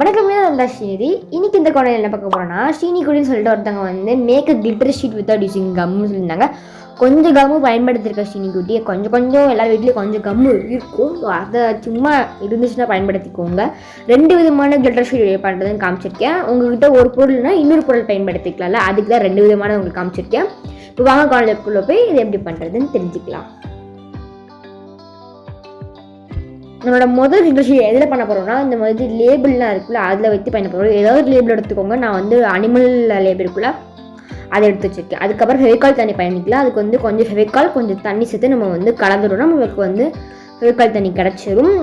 வணக்கம் நல்லா ஸ்ரீநிதி. இன்னைக்கு இந்த குழந்தை என்ன பார்க்க போறோம்னா ஸ்ரீனி குடின்னு சொல்லிட்டு ஒருத்தவங்க வந்து make glitter sheet without using கம்னு சொல்லியிருந்தாங்க. கொஞ்சம் கம்மு பயன்படுத்திருக்க ஸ்ரீனி குட்டி. கொஞ்சம் கொஞ்சம் எல்லா வீட்லேயும் கொஞ்சம் கம்மு இருக்கும். ஸோ அதை சும்மா இருந்துச்சுன்னா பயன்படுத்திக்கோங்க. ரெண்டு விதமான கிளிட்டர் ஷீட் பண்ணுறதுன்னு காமிச்சிருக்கேன். உங்ககிட்ட ஒரு பொருள்னா இன்னொரு பொருள் பயன்படுத்திக்கலாம்ல. அதுக்கு தான் ரெண்டு விதமான உங்களுக்கு காமிச்சிருக்கேன். இப்போ வாங்க காலேஜுக்குள்ளே போய் இது எப்படி பண்ணுறதுன்னு தெரிஞ்சுக்கலாம். நம்மளோட முதல் இன்ட்ரெஸ்ட் எதில் பண்ண போகிறோம்னா இந்த மாதிரி லேபிள்லாம் இருக்குல்ல அதில் வைத்து பண்ண போகிறோம் ஏதாவது லேபிள் எடுத்துக்கோங்க நான் வந்து அனிமல் லேபிள் இருக்குல்ல அதை எடுத்து வச்சிருக்கேன் அதுக்கப்புறம் ஃபெவிகால் தண்ணி பயணிக்கலாம் அதுக்கு வந்து கொஞ்சம் ஃபெவிகால் கொஞ்சம் தண்ணி சேர்த்து நம்ம வந்து கலந்துடணும் நம்மளுக்கு வந்து ஃபெவிகால் தண்ணி கிடச்சிரும்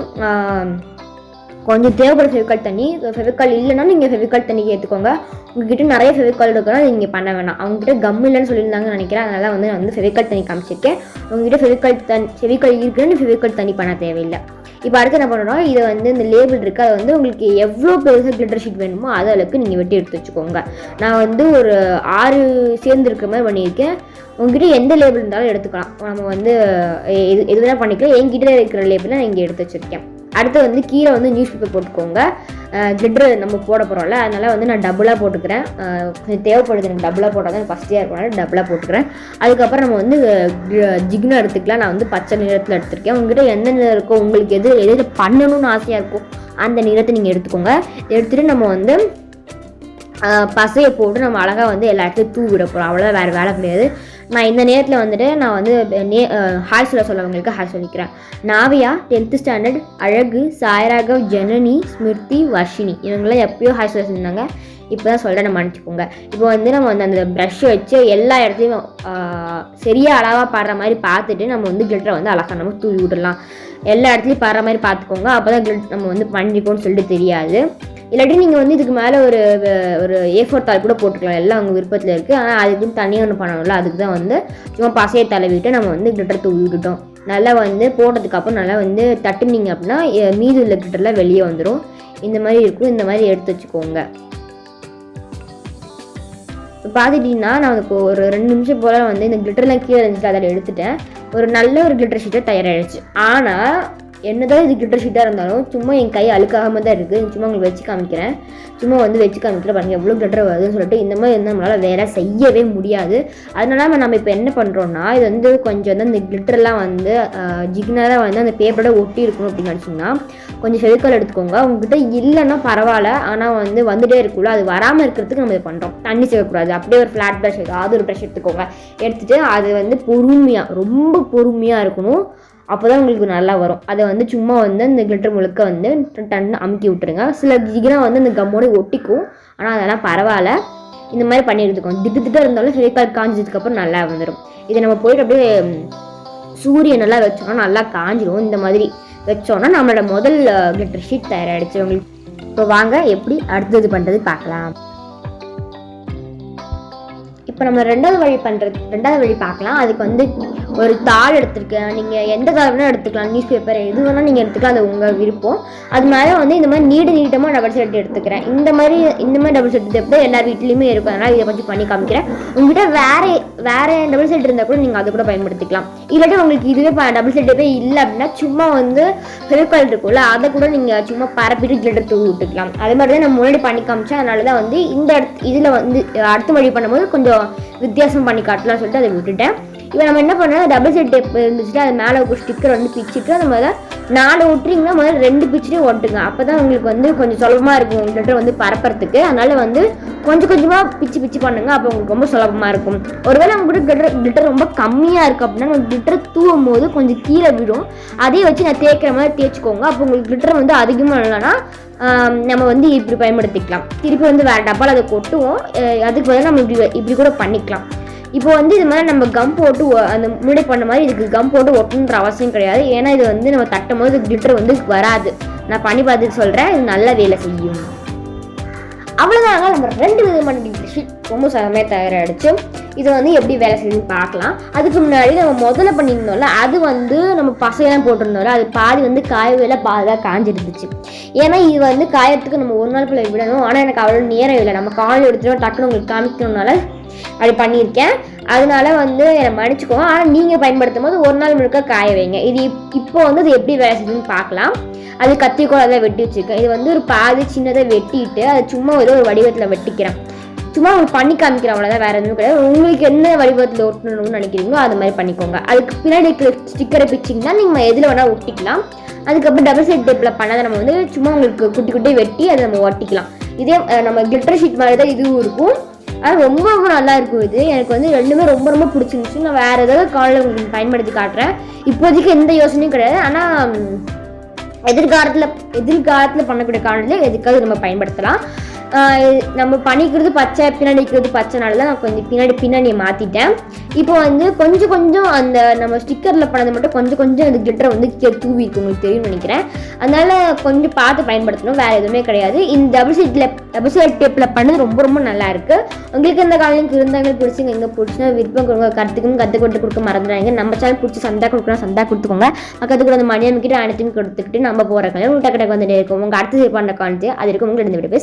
கொஞ்சம் தேவைப்படும் ஃபெவிகால் தண்ணி ஃபெவிகால் இல்லைன்னா நீங்கள் ஃபெவிகால் தண்ணி ஏற்றுக்கோங்க உங்ககிட்ட நிறைய ஃபெவிகால் இருக்குன்னா அது நீங்கள் பண்ண வேணாம் அவங்ககிட்ட கம் இல்லைன்னு சொல்லியிருந்தாங்கன்னு நினைக்கிறேன் அதனால வந்து நான் வந்து ஃபெவிகால் தண்ணி காமிச்சிருக்கேன் உங்ககிட்ட ஃபெவிகால் தண்ணி ஃபெவிகால் இருக்குன்னு ஃபெவிகால் தண்ணி பண்ண தேவையில்லை இப்போ அடுத்து என்ன பண்ணணும் இதை வந்து இந்த லேபிள் இருக்குது அதை வந்து உங்களுக்கு எவ்வளோ பெருசாக கிளிட்டர் ஷீட் வேணுமோ அது அளவுக்கு நீங்கள் வெட்டி எடுத்து வச்சுக்கோங்க. நான் வந்து ஒரு ஆறு சேர்ந்துருக்க மாதிரி பண்ணியிருக்கேன். உங்ககிட்ட எந்த லேபிள் இருந்தாலும் எடுத்துக்கலாம். நம்ம வந்து எது எது வேணால் பண்ணிக்கலாம். என்கிட்ட இருக்கிற லேபிளை நான் இங்கே எடுத்து வச்சுருக்கேன். அடுத்து வந்து கீழே வந்து நியூஸ் பேப்பர் போட்டுக்கோங்க. கிளிட்ரு நம்ம போட போகிறோம்ல அதனால் வந்து நான் டபுளாக போட்டுக்கிறேன். தேவைப்படுது எனக்கு டபுளாக போட்டால் தான் ஃபஸ்ட்டியாக இருக்கனால டபுளாக போட்டுக்கிறேன். அதுக்கப்புறம் நம்ம வந்து ஜிக்னு எடுத்துக்கலாம். நான் வந்து பச்சை நிறத்தில் எடுத்திருக்கேன். உங்ககிட்ட எந்த நிறம் இருக்கோ உங்களுக்கு எது எது பண்ணணும்னு ஆசையாக இருக்கோ அந்த நிறத்தை நீங்கள் எடுத்துக்கோங்க. எடுத்துகிட்டு நம்ம வந்து பசையை போட்டு நம்ம அழகாக வந்து எல்லா இடத்துலையும் தூ விட போகிறோம் அவ்வளோதான் வேறு வேலை கிடையாது. நான் இந்த நேரத்தில் வந்துட்டு நான் வந்து நே ஹாய் சொல்ல சொல்லவங்களுக்கு ஹாய் சொல்லிக்கிறேன் நாவியா டென்த்து ஸ்டாண்டர்ட் அழகு சாய்ராகவ் ஜனனி ஸ்மிருதி வர்ஷினி. இவங்களாம் எப்பயோ ஹாய் சொல்ல சொல்லியிருந்தாங்க இப்போ தான் சொல்கிறேன் நம்ம மன்னிச்சுக்கோங்க இப்போ வந்து நம்ம வந்து அந்த ப்ரஷ் வச்சு எல்லா இடத்துலையும் சரியாக அழகாக பாடுற மாதிரி பார்த்துட்டு நம்ம வந்து கிளிட்டரை வந்து அழகாக நம்ம தூவி விடலாம் எல்லா இடத்துலையும் பாடுற மாதிரி பார்த்துக்கோங்க. அப்போ தான் கிளிட் நம்ம வந்து பண்ணிக்கோன்னு சொல்லிட்டு தெரியாது. இல்லாட்டி நீங்கள் வந்து இதுக்கு மேலே ஒரு ஒரு ஏ ஃபோர் தாள் கூட போட்டுக்கலாம். எல்லாம் அவங்க விருப்பத்தில் இருக்குது ஆனால் அதுக்குன்னு தனியாக ஒன்று பண்ணணும்ல. அதுக்கு தான் வந்து சும்மா பசையை தழுவிட்டு நம்ம வந்து கிளிட்டர் தூவி விட்டுட்டோம். நல்லா வந்து போட்டதுக்கப்புறம் நல்லா வந்து தட்டுனீங்க அப்படின்னா மீதி உள்ள கிளிட்டர்லாம் வெளியே வந்துடும் இந்த மாதிரி இருக்கும். இந்த மாதிரி எடுத்து வச்சுக்கோங்க. இப்போ பார்த்துட்டிங்கன்னா நான் இப்போ ஒரு ரெண்டு நிமிஷம் போல் வந்து இந்த கிளிட்டர்லாம் கீழே இருந்துச்சு. அதில் எடுத்துட்டேன். ஒரு நல்ல ஒரு கிளிட்டர் ஷீட்டை தயாராகிடுச்சு ஆனால் என்னதான் இது கிட்ட ஷீட்டாக இருந்தாலும் சும்மா என் கை அழுக்காகாம தான் இருக்குது சும்மா உங்களுக்கு வச்சு காமிக்கிறேன். சும்மா வந்து வச்சு காமிக்கிற பாருங்க எவ்வளோ கிளிட்டர் வருதுன்னு சொல்லிட்டு இந்த மாதிரி வந்து நம்மளால் வேலை செய்யவே முடியாது. அதனால நம்ம இப்போ என்ன பண்ணுறோம்னா இது வந்து கொஞ்சம் வந்து அந்த கிளிட்டர்லாம் வந்து ஜிக்னராக வந்து அந்த பேப்பரோட ஒட்டி இருக்கணும் அப்படின்னு நினச்சிங்கன்னா கொஞ்சம் ஃபெவிக்கால் எடுத்துக்கோங்க. உங்ககிட்ட இல்லைன்னா பரவாயில்ல. ஆனால் வந்து வந்துட்டே இருக்குல்ல அது வராமல் இருக்கிறதுக்கு நம்ம இதை பண்ணுறோம் தண்ணி செய்யக்கூடாது அப்படியே ஒரு ஃப்ளாட் ப்ரஷ் ஏதாவது ஒரு ப்ரஷ் எடுத்துக்கோங்க. எடுத்துகிட்டு அது வந்து பொறுமையாக ரொம்ப பொறுமையாக இருக்கணும். அப்போ தான் உங்களுக்கு நல்லா வரும். அதை வந்து சும்மா வந்து அந்த கிளிட்டர் முழுக்க வந்து டன்னு அமுக்கி விட்டுருங்க. சில சீக்கிரம் வந்து அந்த கம்மோட ஒட்டிக்கும். ஆனால் அதெல்லாம் பரவாயில்ல. இந்த மாதிரி பண்ணி திட்டு திட்டாக இருந்தாலும் ஃபெவிகால் காஞ்சதுக்கப்புறம் நல்லா வந்துடும் இதை நம்ம போயிட்டு அப்படியே சூரியன் நல்லா வச்சோம்னா நல்லா காஞ்சிடும் இந்த மாதிரி வச்சோன்னா நம்மளோட முதல் கிளிட்டர் ஷீட் தயாராகிடுச்சு உங்களுக்கு இப்போ வாங்க எப்படி அடுத்தது பண்ணுறது பார்க்கலாம். இப்போ நம்ம ரெண்டாவது வழி பண்ணுறது ரெண்டாவது வழி பார்க்கலாம். அதுக்கு வந்து ஒரு தாள் எடுத்துருக்கேன் நீங்கள் எந்த தாள் வேணால் எடுத்துக்கலாம். நியூஸ் பேப்பர் எது வேணால் நீங்கள் எடுத்துக்கலாம். அது உங்கள் விருப்பம். அது மேலே வந்து இந்த மாதிரி நீடு நீட்டமாக டபுள் செட் எடுத்துக்கிறேன். இந்த மாதிரி இந்த மாதிரி டபுள் செட் எப்படி எல்லார் வீட்லேயுமே இருக்கும். அதனால் இதை பற்றி பண்ணி காமிக்கிறேன். உங்ககிட்ட வேறு வேறு டபுள் செட் இருந்தால் கூட நீங்கள் அதை கூட பயன்படுத்திக்கலாம். இல்லாட்டி உங்களுக்கு இதுவே டபுள் செட்டே இல்லை அப்படின்னா சும்மா வந்து ஃபெவிகால் இருக்கும்ல அதை கூட நீங்கள் சும்மா பரப்பிட்டு கிளிட்டர் தூவி விட்டுக்கலாம். அதே மாதிரி தான் நான் முன்னாடி பண்ணி காமிச்சேன். அதனால தான் வந்து இந்த இடத்து இதில் வந்து அடுத்த வழி பண்ணும்போது கொஞ்சம் வித்தியாசம் பண்ணி காட்டலாம் சொல்லிட்டு அதை விட்டுட்டேன். இப்போ நம்ம என்ன பண்ணோம் டபுள் செட் டேப் இருந்துச்சுட்டு அது மேலே ஒரு ஸ்டிக்கர் வந்து பிச்சுட்டு நம்ம தான் நாலு ஒட்டுறீங்கன்னா முதல்ல ரெண்டு பிச்சுட்டு ஒட்டுங்க அப்போ தான் உங்களுக்கு வந்து கொஞ்சம் சுலபமாக இருக்கும். உங்கள்கிட்ட வந்து பரப்புறதுக்கு. அதனால் வந்து கொஞ்சம் கொஞ்சமாக பிச்சு பிச்சு பண்ணுங்க. அப்போ உங்களுக்கு ரொம்ப சுலபமாக இருக்கும். ஒருவேளை உங்கள்கிட்ட கிளிட்டர் கிளிட்டர் ரொம்ப கம்மியாக இருக்குது அப்படின்னா நம்ம கிளிட்டர் தூவும் போது கொஞ்சம் கீழே விடும். அதே வச்சு நான் தேய்க்கிற மாதிரி தேய்ச்சிக்கோங்க. அப்போ உங்களுக்கு கிளிட்டர் வந்து அதிகமாக இல்லைன்னா நம்ம வந்து இப்படி பயன்படுத்திக்கலாம். திருப்பி வந்து வேறு டப்பால் அதை கொட்டுவோம். அதுக்கு பதிலாக நம்ம இப்படி இப்படி கூட பண்ணிக்கலாம். இப்போ வந்து இது மாதிரி நம்ம கம் போட்டு அந்த முன்னாடி பண்ண மாதிரி இதுக்கு கம் போட்டு ஒட்டணுன்ற அவசியம் கிடையாது. ஏன்னா இது வந்து நம்ம தட்டும் போது கிளிட்டர் வந்து வராது. நான் பண்ணி பார்த்துட்டு சொல்கிறேன் இது நல்ல வேலை செய்யும். அவ்வளோதாங்க நம்ம ரெண்டு விதமான கிளிட்டர் ஷீட் ரொம்ப சமய தயாராகிடுச்சு இது வந்து எப்படி வேலை செய்யுது பார்க்கலாம். அதுக்கு முன்னாடி நம்ம முதல்ல பண்ணியிருந்தோம்ல அது வந்து நம்ம பசையெல்லாம் போட்டிருந்தோம்ல அது பாதி வந்து காயவேல பாதி காஞ்சிருந்துச்சு. ஏன்னா இது வந்து காயத்துக்கு நம்ம ஒரு நாள் போல விடணும். ஆனால் எனக்கு அவ்வளோ நேரம் இல்லை. நம்ம காலையில் எடுத்துகிட்டு டக்குன்னு உங்களுக்கு காமிக்கணும்னால அப்படி பண்ணியிருக்கேன். அதனால வந்து என்னை மன்னிச்சுக்கோங்க. ஆனால் நீங்கள் பயன்படுத்தும் போது ஒரு நாள் முழுக்க காய வைங்க. இது இப்போ வந்து இது எப்படி வேலை செய்யுதுன்னு பார்க்கலாம். அது கத்திரிக்கோள் அதெல்லாம் வெட்டி வச்சுருக்கேன். இது வந்து ஒரு பாதி சின்னதாக வெட்டிட்டு அது சும்மா ஏதோ ஒரு வடிவத்தில் வெட்டிக்கிறேன். சும்மா ஒரு பண்ணி காமிக்கிறேன் அவ்வளோதான் வேறு எதுவும் கிடையாது. உங்களுக்கு என்ன வடிவத்தில் ஒட்டணும்னு நினைக்கிறீங்களோ அது மாதிரி பண்ணிக்கோங்க. அதுக்கு பின்னாடி இருக்கிற ஸ்டிக்கரை பிச்சிங்கன்னா நீங்கள் எதில் வேணால் ஒட்டிக்கலாம். அதுக்கப்புறம் டபுள் சைட் டேப்பில் பண்ணாத நம்ம வந்து சும்மா உங்களுக்கு குட்டி குட்டி வெட்டி அதை நம்ம ஒட்டிக்கலாம். இதே நம்ம கில்டர் ஷீட் மாதிரி தான் இதுவும் இருக்கும். அது ரொம்ப ரொம்ப நல்லா இருக்கும் இது. எனக்கு வந்து ரெண்டுமே ரொம்ப ரொம்ப பிடிச்சிருந்துச்சு. நான் வேறு ஏதாவது காலில் உங்களுக்கு பயன்படுத்தி காட்டுறேன். இப்போதைக்கு எந்த யோசனையும் கிடையாது. ஆனால் எதிர்காலத்தில் எதிர்காலத்தில் பண்ணக்கூடிய காலத்தில் எதுக்காவது நம்ம பயன்படுத்தலாம். நம்ம பண்ணிக்கிறது பச்சை பின்னாடி இருக்கிறது பச்சைனால தான் நான் கொஞ்சம் பின்னாடி பின்னாடியை மாற்றிட்டேன் இப்போ வந்து கொஞ்சம் கொஞ்சம் அந்த நம்ம ஸ்டிக்கரில் பண்ணது மட்டும் கொஞ்சம் கொஞ்சம் அந்த கிளிட்டரை வந்து தூவி இருக்கு உங்களுக்கு தெரியும்னு நினைக்கிறேன். அதனால் கொஞ்சம் பார்த்து பயன்படுத்தணும் வேறு எதுவுமே கிடையாது. இந்த டபுள் சீட்டில் டபுள் சைட் டேப்பில் பண்ணது ரொம்ப ரொம்ப நல்லா இருக்குது உங்களுக்கு இந்த காலையும் இருந்தாங்க பிடிச்சிங்க எங்கே பிடிச்சினா விருப்பம் கொடுங்க கற்றுக்கும் கற்றுக் கொடுத்து கொடுக்க மறந்துடாங்க நம்ம சேனல் பிடிச்சி சந்தா கொடுக்கணும் சந்தா கொடுத்துக்கோங்க. பக்கத்துக்கு கூட அந்த மணியம் கிட்ட அனைத்தையும் கொடுத்துக்கிட்டு நம்ம போகிற கல்யாணம். டக்கு டக்கு வந்துட்டே இருக்கும். உங்கள் அடுத்து பண்ணுற காலத்து அது இருக்கும் உங்களுக்கு ரெண்டு பேர்